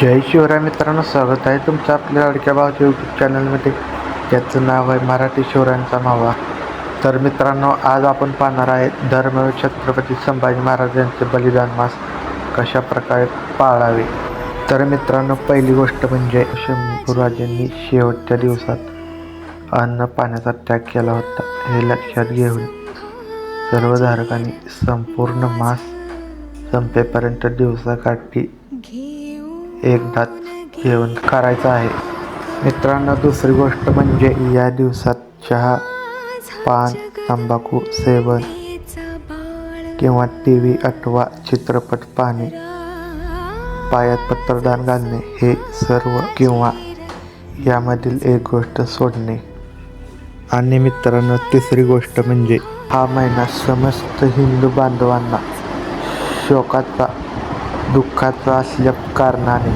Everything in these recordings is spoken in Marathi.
जय शिवराय मित्रांनो स्वागत आहे तुमचं आपल्या लाडक्या भावाच्या यूट्यूब चॅनलमध्ये याचं नाव आहे मराठी शिवरायांचा मावा. तर मित्रांनो आज आपण पाहणार आहे धर्मवीर छत्रपती संभाजी महाराज यांचे बलिदान मास कशा प्रकारे पाळावे? तर मित्रांनो पहिली गोष्ट म्हणजे शंभूराजांनी शेवटच्या दिवसात अन्न पाण्याचा त्याग केला होता हे लक्षात घेऊन सर्व धारकांनी संपूर्ण मास संपेपर्यंत दिवसाकाठी एकदाच जेवण करायचं आहे. मित्रांनो दुसरी गोष्ट म्हणजे या दिवसात चहा पान तंबाखू सेवन किंवा टी व्ही अथवा चित्रपट पाहणे पायात पत्रदान घालणे हे सर्व किंवा यामधील एक गोष्ट सोडणे. आणि मित्रांनो तिसरी गोष्ट म्हणजे हा महिना समस्त हिंदू बांधवांना शोकाचा दुःखाचा असल्या कारणाने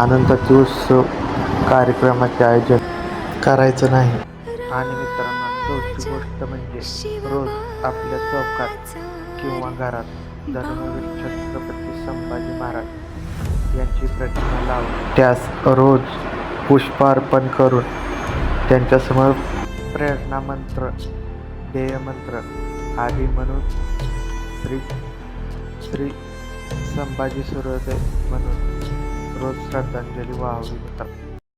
आनंदाचे उत्सव कार्यक्रमाचे आयोजन करायचं नाही. आणि मित्रांनो चौथी गोष्ट म्हणजे रोज आपल्या चौकात किंवा घरात धर्मवीर छत्रपती संभाजी महाराज यांची प्रतिमा लावून त्यास रोज पुष्प अर्पण करून त्यांच्यासमोर प्रेरणा मंत्र ध्येयमंत्र आदी म्हणून श्री श्री संभाजी सूर्योदय म्हणून रोज श्रद्धांजली वाहावी मित्र